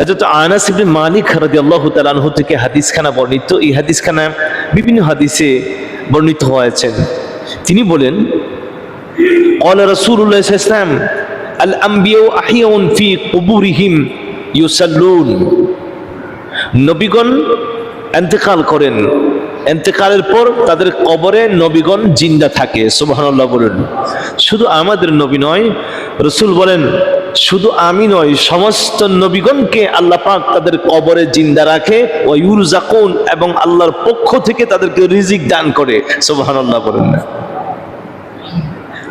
হযরত আনাস ইবনে মালিক রাদিয়াল্লাহু তাআলা আনহু থেকে হাদিসখানা বর্ণিত এই হাদিসখানা বিভিন্ন হাদিসে বর্ণিত হয়েছেন তিনি বলেন قال رسول الله صلى الله عليه وسلم الأنبياء أحياء في قبورهم يصلون নবীগণ এন্তেকাল করেন এন্তেকালের পর তাদের কবরে নবীগণ জিন্দা থাকে সুবহানাল্লাহ বলুন শুধু আমাদের নবী নয় রসুল বলেন শুধু আমি নয়, সমস্ত নবীগণকে আল্লাহ পাক তাদের কবরে জিন্দা রাখে ও ইউরজাকুন এবং আল্লাহর পক্ষ থেকে তাদেরকে রিজিক দান করে। সুবহানাল্লাহ বলুন না।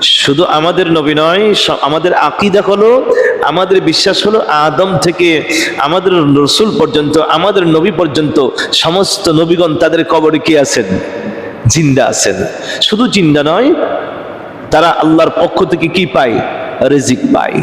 শুধু আমাদের নবী নয় আমাদের আকিদা হলো, আমাদের বিশ্বাস হলো আদম থেকে আমাদের রসুল পর্যন্ত, আমাদের নবী পর্যন্ত সমস্ত নবীগণ তাদের কবরে কি আছেন? জিন্দা আছেন। শুধু জিন্দা নয়, তারা আল্লাহর পক্ষ থেকে কি পায়? রিজিক পায়।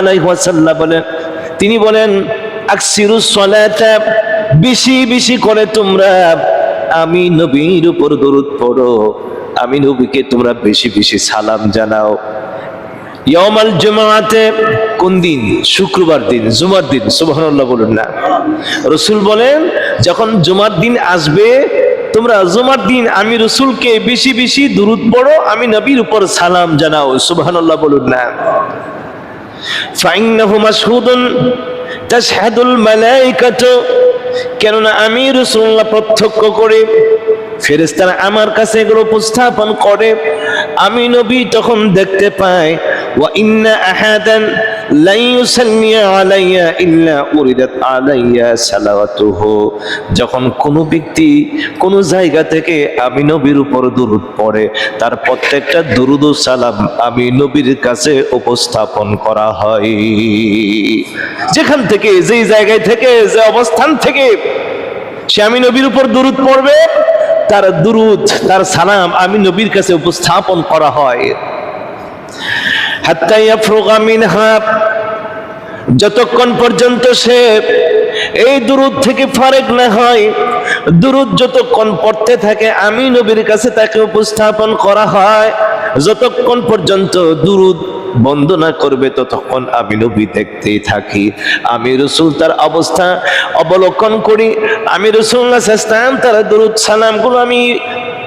আলাইহি ওয়াসাল্লাম বলেন, তিনি বলেন বেশি বেশি করে তোমরা আমি নবীর উপর দরুদ পড়ো। আমি নবীকে তোমরা বেশি বেশি সালাম জানাও। ইয়ামাল জুমাতে কোন দিন? শুক্রবার দিন, জুমার দিন, সুবহানাল্লাহ বলুন না। রসুল বলেন, যখন জুমার দিন আসবে তোমরা জুমার দিন আমি রসুলকে বেশি বেশি দুরুদ পড়ো, আমি নবীর উপর সালাম জানাও। সুবহানাল্লাহ বলুন না। ফাইন্নাহু মাশহুদুন তাশহাদুল মালাইকাতু, কেননা আমি রসুল্লাহ প্রত্যক্ষ করে ফেরেস্তারা আমার কাছে এগুলো উপস্থাপন করে। আমি নবী তখন দেখতে পাই, ওয়া ইন্না আহাদান যখন কোনো ব্যক্তি কোনো জায়গা থেকে আমি নবীর উপর দুরূদ পড়ে, তার প্রত্যেকটা দুরুদ সালাম আমি নবীর কাছে উপস্থাপন করা হয়। যেখান থেকে, যেই জায়গায় থেকে, যে অবস্থান থেকে সে আমি নবীর উপর দুরুদ পড়বে, তার দুরুদ, তার সালাম আমি নবীর কাছে উপস্থাপন করা হয়। যতক্ষণ পর্যন্ত সে এই দুরুদ থেকে ফারেক না হয়, দুরুদ যতক্ষণ পড়তে থাকে, আমি নবীর কাছে তাকে উপস্থাপন করা হয়। যতক্ষণ পর্যন্ত দুরুদ বন্দনা করবে, ততক্ষণ আমি নবী দেখতেই থাকি। আমি রসুল তার অবস্থা অবলোকন করি, আমি রসুল্লাহ ইসলাম তার দুরুদ সালামগুলো আমি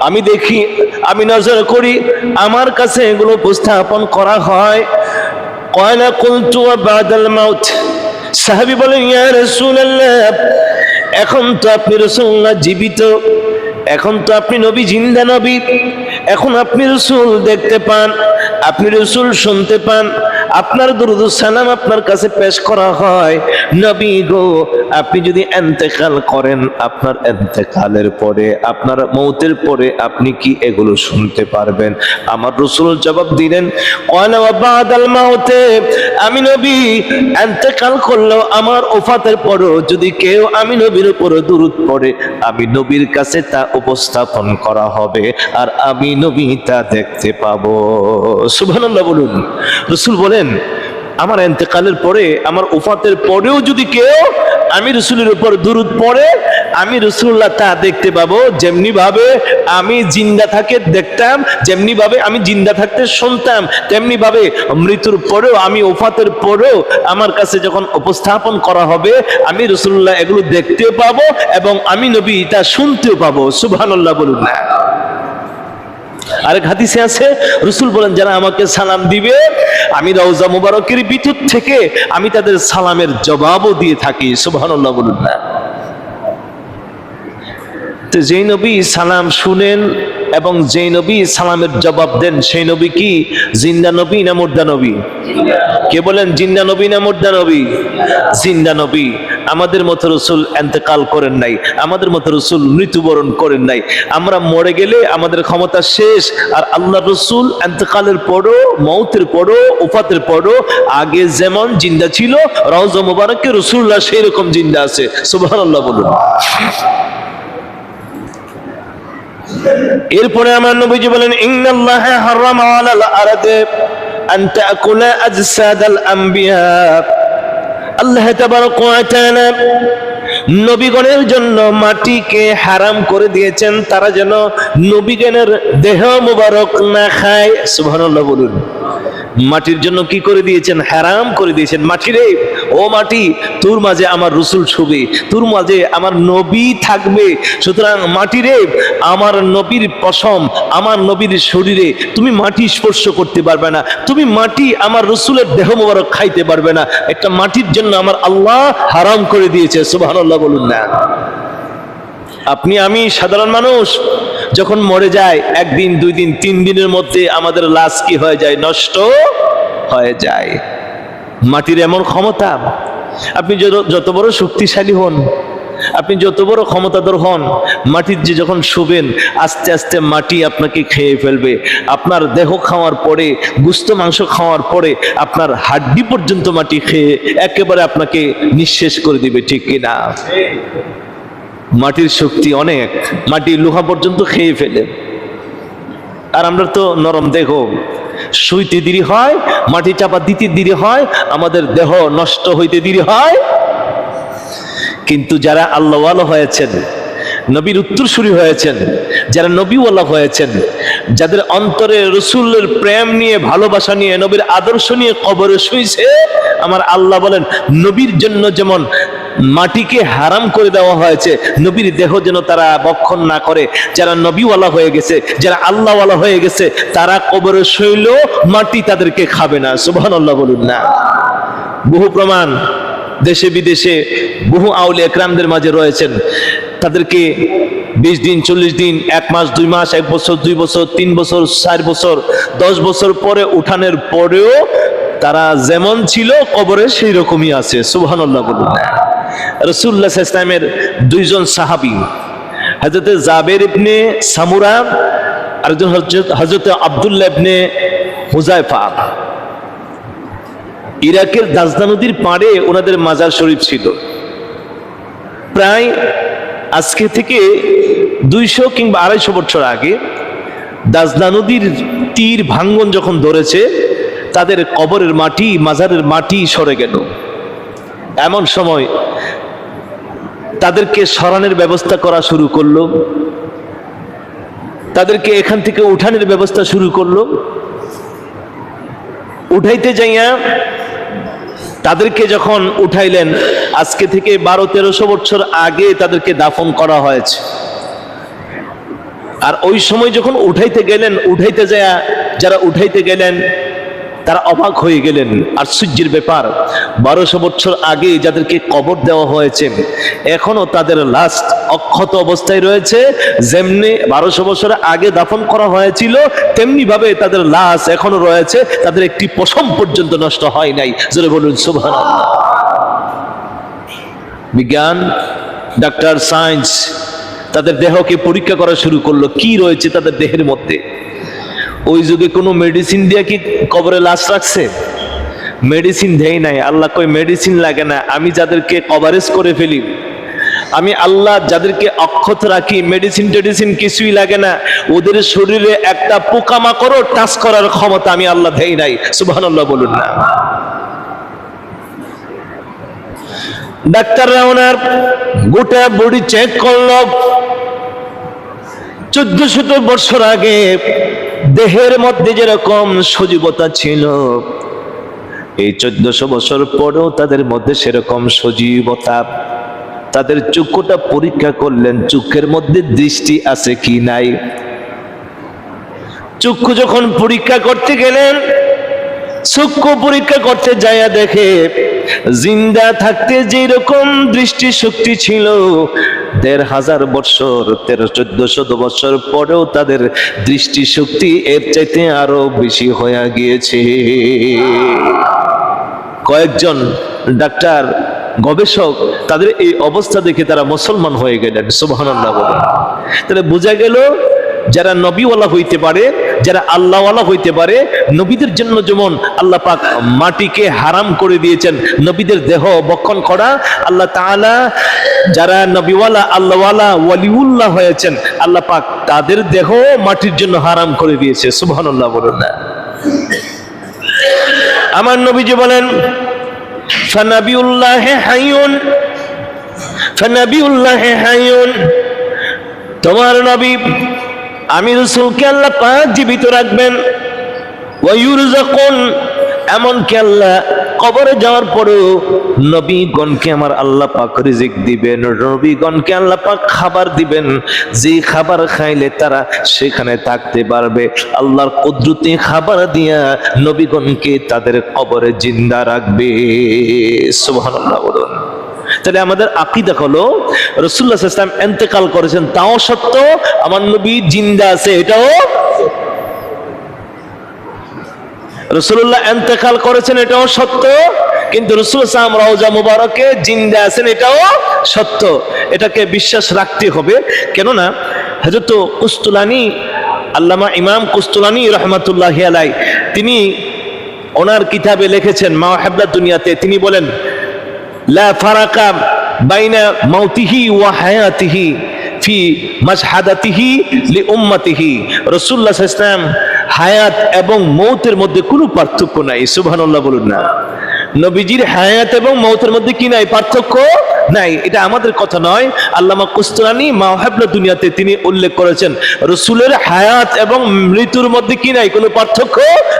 আমি দেখি, আমি নজর করি, আমার কাছে এগুলো উপস্থাপন করা হয়। কয়লা কুলতু বাদাল মাউত। সাহাবি বলেন, ইয়া রাসূলুল্লাহ, এখন তো আপনি রাসূলুল্লাহ জীবিত, এখন তো আপনি নবী, জিন্দা নবী, এখন আপনি রসুল দেখতে পান, আপনি রসুল শুনতে পান আপনার দুরুদ সালাম আপনার কাছে পেশ করা হয়। নবী গো, আপনি যদি এন্তেকাল করেন, আপনার এন্তেকালের পরে, আপনার মৌতের পরে আপনি কি এগুলো শুনতে পারবেন? আমার রসুল জবাব দিলেন আমি নবী, এন্তেকাল করলেও আমার ওফাতের পরও যদি কেউ আমি নবীর উপর দুরুদ পড়ে, আমি নবীর কাছে তা উপস্থাপন করা হবে আর আমি নবী তা দেখতে পাবো। সুবহানাল্লাহ বলুন। রসুল বলেন আমার এন্তেকালের পরে, আমার ওফাতের পরেও যদি কেউ আমি রসুলের উপর দুরুদ পড়ে, আমি রসুল্লাহ তা দেখতে পাবো যেমনি ভাবে আমি জিন্দা থাকে দেখতাম যেমনি ভাবে আমি জিন্দা থাকতে শুনতাম তেমনি ভাবে মৃত্যুর পরেও, আমি ওফাতের পরেও আমার কাছে যখন উপস্থাপন করা হবে, আমি রসুল্লাহ এগুলো দেখতেও পাবো এবং আমি নবী তা শুনতেও পাবো। সুবহানাল্লাহ বলুন। না আরেক হাদিসে আছে, রসুল বলেন, যারা আমাকে সালাম দিবে, আমি রওজা মুবারকের বিদ্যুৎ থেকে আমি তাদের সালামের জবাবও দিয়ে থাকি। সুবহানাল্লাহ বলুন না। তো যেই নবী সালাম শুনেন এবং যেই নবী সালামের জবাব দেন, সেই নবী কি? জিন্দা নবী না মুর্দা নবী? কে বলেন, জিন্দা নবী না মুর্দা নবী? জিন্দা নবী। আমাদের মতো রসুল এন্তেকাল করেন নাই, আমাদের মতো রসুল মৃত্যুবরণ করেন নাই। আমরা মরে গেলে আমাদের ক্ষমতা শেষ, আর আল্লাহ রসুল এন্তেকালের পরও, মৌতের পরও উপাতের পরও, আগে যেমন জিন্দা ছিল, রওজ মুবারকে রসুল্লাহ সেই রকম জিন্দা আছে। সুবহানাল্লাহ বলুন। এরপরে আমার নবীজি বলেন, ইন্নাল্লাহ হারাম আলাল আরদে আন তাকুলা আজসাদাল আম্বিয়া। আল্লাহ তাবারক ওয়া তাআলা নবীগণের জন্য মাটিকে হারাম করে দিয়েছেন, তারা যেন নবীগণের দেহ মোবারক না খায়। সুবহানাল্লাহ বলুন। মাটির জন্য কি করে দিয়েছেন? হারাম করে দিয়েছেন মাটি রে ও মাটি, তোর মাঝে আমার রসুল ছবি, তোর মাঝে আমার নবী থাকবে। সুতরাং মাটি রে, আমার নবীর পশম, আমার নবীর শরীরে তুমি মাটি স্পর্শ করতে পারবে না। তুমি মাটি আমার রসুলের দেহ মোবারক খাইতে পারবে না। একটা মাটির জন্য আমার আল্লাহ হারাম করে দিয়েছে, সুবহানাল্লাহ বলুন না। আপনি, আমি সাধারণ মানুষ, যখন মরে যায় একদিন, দুই দিন, তিন দিনের মধ্যে আমাদের লাশ কি হয়ে যায়? নষ্ট হয়ে যায়। মাটির এমন ক্ষমতা, আপনি যত- বড় শক্তিশালী হন, আপনি যত বড় ক্ষমতাধর হন, মাটির যে যখন শুবেন, আস্তে আস্তে মাটি আপনাকে খেয়ে ফেলবে। আপনার দেহ খাওয়ার পরে, গুস্ত মাংস খাওয়ার পরে, আপনার হাড্ডি পর্যন্ত মাটি খেয়ে একেবারে আপনাকে নিঃশেষ করে দিবে, ঠিক কিনা মাটির শক্তি অনেক মাটি লোহা পর্যন্ত খেয়ে ফেলে। আর আমরা তো নরম দেহ শুইতে দেরি হয়, মাটি চাপা দিতে দেরি হয়, আমাদের দেহ নষ্ট হইতে দেরি হয়। কিন্তু যারা আল্লাহওয়ালা হয়েছেন, নবীর উত্তরসূরি হয়েছেন, যারা নবীওয়ালা হয়েছেন, যাদের অন্তরে রসুলের প্রেম নিয়ে, ভালোবাসা নিয়ে, নবীর আদর্শ নিয়ে কবরে শুইছে, আমার আল্লাহ বলেন, নবীর জন্য যেমন মাটিকে হারাম করে দেওয়া হয়েছে। নবীর দেহ যেন তারা বক্ষণ না করে, যারা নবীওয়ালা হয়ে গেছে, যারা আল্লাহওয়ালা হয়ে গেছে, তারা কবরে শৈল মাটি তাদেরকে খাবে না। সুবহান আল্লাহ বলুন না। বহু প্রমাণ দেশে বিদেশে বহু আউলে একরামদের মাঝে রয়েছেন। তাদেরকে বিশ দিন, চল্লিশ দিন, এক মাস, দুই মাস, এক বছর, দুই বছর, তিন বছর, চার বছর, দশ বছর পরে উঠানের পরেও তারা যেমন ছিল, কবরে সেই রকমই আছে। সুবহানাল্লাহ বলুন রসুল্লাহ ইসলামের দুইজন সাহাবি হজরত জাবের ইবনে সামুরা, আরেকজন হজরত আবদুল্লাহ ইবনে হুজাইফা ইরাকের দাজদা নদীর পাড়ে ওনাদের মাজার শরীফ ছিল। প্রায় আজকে থেকে দুইশো কিংবা আড়াইশো বছর আগে দাজদা নদীর তীর ভাঙ্গন যখন ধরেছে, তাদের কবরের মাটি, মাজারের মাটি সরে গেল। এমন সময় তাদেরকে সরানোর ব্যবস্থা করা শুরু করল। তাদেরকে এখান থেকে উঠানের ব্যবস্থা শুরু করল। উঠাইতে যাইয়া তাদেরকে যখন উঠাইলেন, আজকে থেকে বারো তেরোশো বছর আগে তাদেরকে দাফন করা হয়েছে। আর ওই সময় যখন উঠাইতে গেলেন, উঠাইতে যায় যারা উঠাইতে গেলেন তারা অবাক হয়ে গেলেন। আশ্চর্যের ব্যাপার, বারোশো বছর আগে যাদেরকে কবর দেওয়া হয়েছে, এখনও তাদের লাস্ট অক্ষত অবস্থায় রয়েছে। যেমনি বারোশো বছর আগে দাফন করা হয়েছিল তেমনি ভাবে তাদের লাশ এখনও রয়েছে। তাদের একটি পশম পর্যন্ত নষ্ট হয় নাই। জোরে বলুন সুভান বিজ্ঞান, ডাক্তার, সায়েন্স, তাদের দেহকে পরীক্ষা করা শুরু করল। কি রয়েছে তাদের দেহের মধ্যে? ওই যুগে কোনো মেডিসিন দিয়ে কি কবরে লাশ রাখছে? মেডিসিন দেয় নাই। আল্লাহ কই মেডিসিন লাগে না। আমি যাদেরকে কভারেজ করে ফেলি, আমি আল্লাহ যাদেরকে অক্ষত রাখি মেডিসিন টেডিসিন কিছুই লাগে না। ওদের শরীরে একটা পোকামাকড়ও টাচ করার ক্ষমতা আমি আল্লাহ দেই নাই। সুবহানাল্লাহ বলুন না। ডাক্তাররা ওনার গোটা বডি চেক করল। চোদ্দ শত বছর আগে দেহের মধ্যে যেরকম সজীবতা ছিল, এই চোদ্দশো বছর পরেও তাদের মধ্যে সেরকম সজীবতা। তাদের চক্ষুটা পরীক্ষা করলেন, চক্ষের মধ্যে দৃষ্টি আছে কি নাই? চক্ষু যখন পরীক্ষা করতে গেলেন, চক্ষু পরীক্ষা করতে যাইয়া দেখে জিন্দা থাকতে যে রকম দৃষ্টি শক্তি ছিল, দেড় হাজার বছর তেরো চোদ্দ শত বছর পরেও তাদের দৃষ্টি শক্তি এর চাইতে আরও বেশি হয়ে গিয়েছে। কয়েকজন ডাক্তার, গবেষক তাদের এই অবস্থা দেখে তারা মুসলমান হয়ে গেলেন বলেন। তাহলে বোঝা গেল, যারা নবীওয়ালা হইতে পারে যারা আল্লাহওয়ালা হইতে পারে, নবীদের জন্য যেমন আল্লাহ পাক মাটিকে হারাম করে দিয়েছেন, নবীদের দেহ বক্ষণ করা, আল্লাহ তাআলা যারা নবীওয়ালা, আল্লাহওয়ালা, ওয়ালিউল্লাহ হয়েছেন, আল্লাহ পাক তাদের দেহ মাটির জন্য হারাম করে দিয়েছে। সুবহানাল্লাহ বলুন আমার নবীজি বলেন ফানাবিউল্লাহ হাইয়ুন। তোমার নবী আমি রসুলকে আল্লাহ পাক জীবিত রাখবেন। ওয়ায়ুরজাকুন এমনকি আল্লাহ কবরে যাওয়ার পরেও নবীগণকে আমার আল্লাহ পাক রিজিক দিবেন, নবীগণকে আল্লাহ পাক খাবার দিবেন। যে খাবার খাইলে তারা সেখানে থাকতে পারবে। আল্লাহর কুদরতি খাবার দিয়া নবীগণকে তাদের কবরে জিন্দা রাখবে। সুবহানাল্লাহ বলুন। তাহলে আমাদের আকিদা হলো রসুল্লাহ ইসলাম এন্তেকাল করেছেন। তাও সত্য, আমার নবী জিন্দা আছে, এটাও রসুল্লাহ এন্তেকাল করেছেন, এটাও সত্য। কিন্তু রসুল ইসলাম রওজা মুবারকে জিন্দা আছেন, এটাও সত্য। এটাকে বিশ্বাস রাখতে হবে। কেননা হজরত কুস্তুলানি, আল্লামা ইমাম কুস্তুলানি রহমাতুল্লাহ আলাই তিনি ওনার কিতাবে লিখেছেন, মা হাবলা দুনিয়াতে, তিনি বলেন লা ফারাকা বাইনা মাউতিহি ওয়া হায়াতিহি ফি মাজহাদাতিহি লি উম্মাতিহি। রসুল্লাহ ইসলাম হায়াত এবং মৌতের মধ্যে কোনো পার্থক্য নাই, সুবহানাল্লাহ বলুন না। নবীজির হায়াত এবং মৌতের মধ্যে কি নাই? পার্থক্য নাই। এটা আমাদের কথা নয়। আল্লামা কুস্তুরানি মাহাবলা দুনিয়াতে তিনি উল্লেখ করেছেন, রসুলের হায়াত এবং মৃত্যুর মধ্যে কি নাই? কোনো পার্থক্য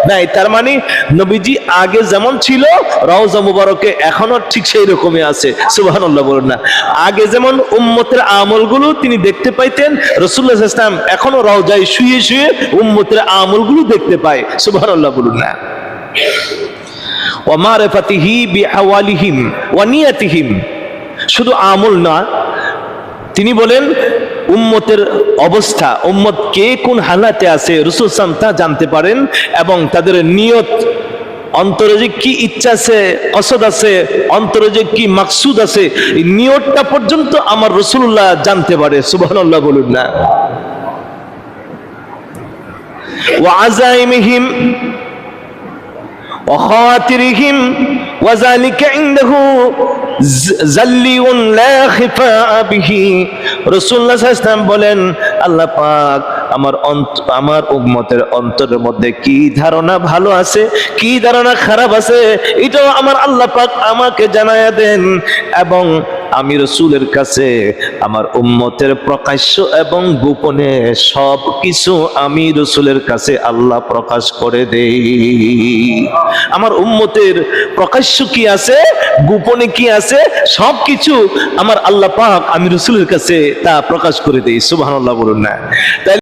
নাই। তার মানে নবীজি আগে যেমন ছিল, রওজা মুবারকে এখনও ঠিক সেই রকমই আছে। সুবহানাল্লাহ বলুন না। আগে যেমন উম্মতের আমলগুলো তিনি দেখতে পাইতেন, রসুল্লাহ ইসলাম এখনও রওজায় শুয়ে শুয়ে উম্মতের আমলগুলো দেখতে পায়। সুবহানাল্লাহ বলুন না। শুধু আমল না, তিনি বলেন, উম্মতের অবস্থা, উম্মত কে কোন হালাতে আছে, রসুল সাম তা জানতে পারেন এবং তাদের নিয়ত, অন্তরে যে কি ইচ্ছা আছে অসদ আছে, অন্তরে যে কি মাকসুদ আছে নিয়তটা পর্যন্ত আমার রসুল্লাহ জানতে পারে, সুবহানাল্লাহ বলুন না। وخاطرهم وذلك عنده জাল্লি লা খিফা বিহি রাসূলুল্লাহ সাল্লাল্লাহু বলেন আল্লাহ পাক আমার অন্ত- আমার উম্মতের অন্তরের মধ্যে কি ধারণা ভালো আছে কি ধারণা খারাপ আছে এটাও আমার আল্লাহ পাক আমাকে জানায়া দেন এবং আমি রসুলের কাছে আমার উম্মতের প্রকাশ্য এবং গোপনে সব কিছু আমি রসুলের কাছে আল্লাহ প্রকাশ করে দেই। আমার উম্মতের প্রকাশ্য কি আছে, গোপনে কি আছে সব কিছু আমার আল্লাহ পাক আমি রসুলের কাছে তা প্রকাশ করে দেই। সুবাহ বলুন না। তাই